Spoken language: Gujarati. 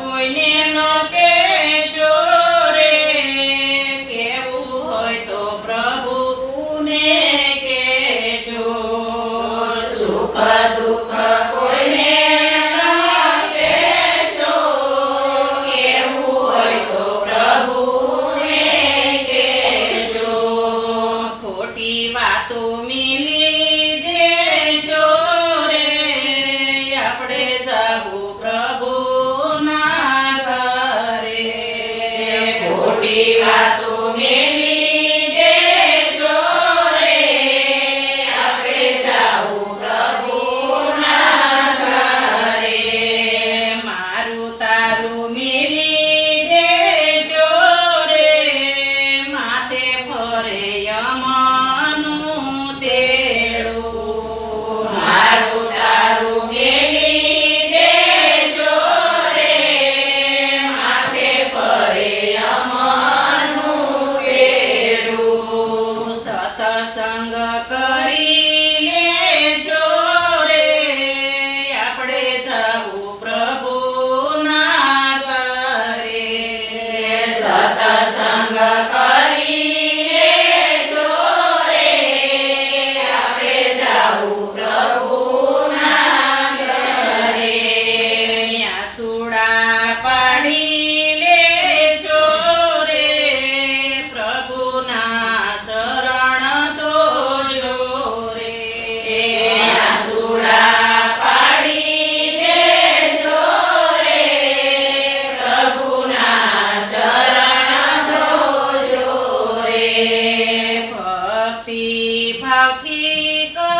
foi. Amén. ભક્તિ ભાવથી કરજો